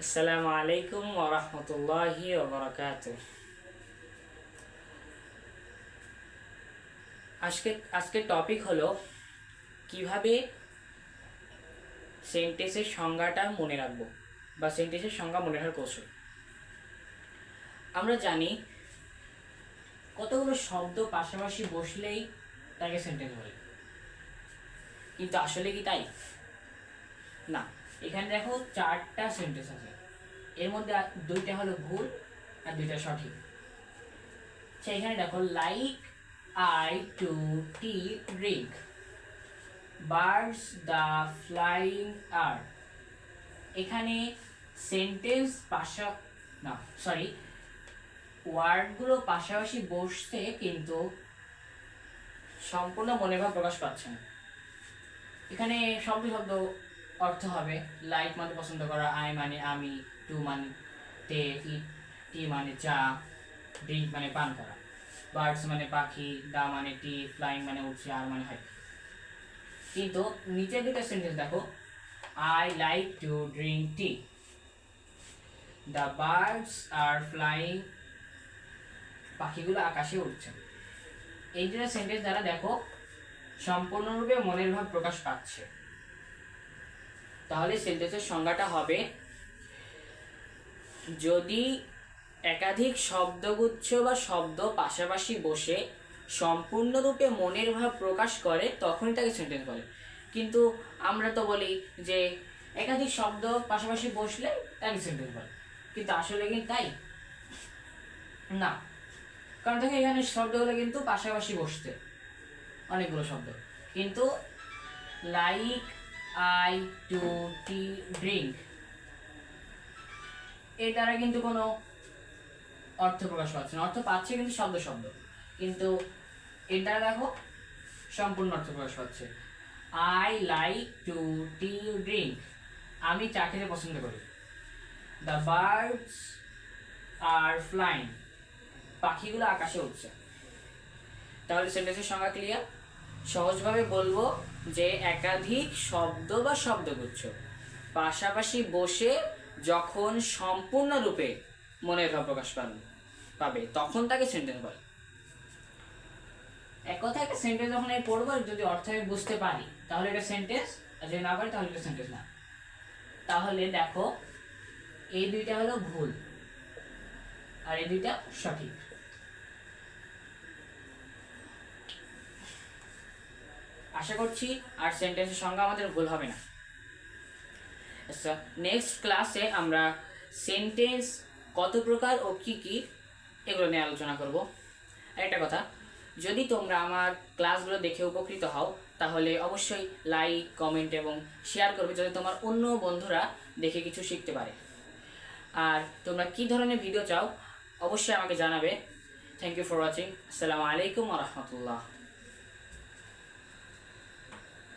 আসসালামু আলাইকুম ওরহমতুল্লাহি ওবরাকাত আজকে আজকের টপিক হলো কীভাবে সেন্টেন্সের সংজ্ঞাটা মনে রাখব বা সেন্টেন্সের সংজ্ঞা মনে রাখার কৌশল। আমরা জানি কতগুলো শব্দ পাশাপাশি বসলেই তাকে সেন্টেন্স বলে। কিন্তু আসলে কি তাই? না। এখানে দেখো চারটা সেন্টেন্স আছে। এর মধ্যে দুইটা হলো ভুল আর দুইটা সঠিক। আচ্ছা এখানে দেখো like I to tea drink birds the flying আর এখানে সেন্টেন্স পাশা না সরি ওয়ার্ডগুলো পাশাপাশি বসতে কিন্তু সম্পূর্ণ মনোভাব প্রকাশ পাচ্ছে না। এখানে শব্দ শব্দ অর্থ হবে লাইক মানে পছন্দ করা আই মানে আমি টু মানে তে টি মানে চা ড্রিঙ্ক মানে পান করা বার্ডস মানে পাখি, দা মানে টি ফ্লাইং মানে উঠছে আর মানে হয় কিন্তু নিচের দুটো সেন্টেন্স দেখো I like to drink tea the birds R flying পাখিগুলো আকাশে উঠছে এই দুটো সেন্টেন্স দ্বারা দেখো, সম্পূর্ণরূপে মনের ভাব প্রকাশ পাচ্ছে। তাহলে সেন্টেন্সের সংজ্ঞাটা হবে, যদি একাধিক শব্দগুচ্ছ বা শব্দ পাশাপাশি বসে সম্পূর্ণরূপে মনের ভাব প্রকাশ করে, তখনই তাকে সেন্টেন্স বলে। কিন্তু আমরা তো বলি যে একাধিক শব্দ পাশাপাশি বসলে তাকে সেন্টেন্স বলে। কিন্তু আসলে কি তাই? না। কারণ দেখো এখানে শব্দগুলো কিন্তু পাশাপাশি বসতে অনেকগুলো শব্দ। কিন্তু like I to tea drink এর দ্বারা কিন্তু কোনো অর্থ প্রকাশ পাচ্ছে না। অর্থ পাচ্ছে কিন্তু শব্দ শব্দ। কিন্তু এর দ্বারা দেখো সম্পূর্ণ অর্থ প্রকাশ পাচ্ছে। I like to tea drink আমি চা খেতে পছন্দ করি। দ্য বার্ডস আর ফ্লাইং পাখিগুলো আকাশে উঠছে তাহলে সেন্টেন্সের সংজ্ঞা ক্লিয়ার সহজভাবে বলব যে একাধিক শব্দ বা শব্দগুচ্ছ। পাশাপাশি বসে যখন সম্পূর্ণরূপে মনের ভাব প্রকাশ পাবে পাবে, তখন তাকে সেন্টেন্স বলে। এক কথা একটা সেন্টেন্স যখন আমি পড়ব, যদি অর্থ আমি বুঝতে পারি, তাহলে এটা সেন্টেন্স আর যদি না পারি, তাহলে এটা সেন্টেন্স না। তাহলে দেখো, এই দুইটা হলো ভুল, আর এই দুইটা সঠিক। আশা করছি আর সেন্টেন্সের সংজ্ঞা আমাদের ভুল হবে না। আচ্ছা নেক্সট ক্লাসে আমরা সেন্টেন্স কত প্রকার ও কি কি এগুলো নিয়ে আলোচনা করব। একটা কথা, যদি তোমরা আমার ক্লাসগুলো দেখে উপকৃত হও, তাহলে অবশ্যই লাইক কমেন্ট এবং শেয়ার করবে যাতে তোমার অন্য বন্ধুরা দেখে কিছু শিখতে পারে। আর তোমরা কি ধরনের ভিডিও চাও, অবশ্যই আমাকে জানাবে। থ্যাংক ইউ ফর ওয়াচিং আসসালামু আলাইকুম রহমতুল্লাহ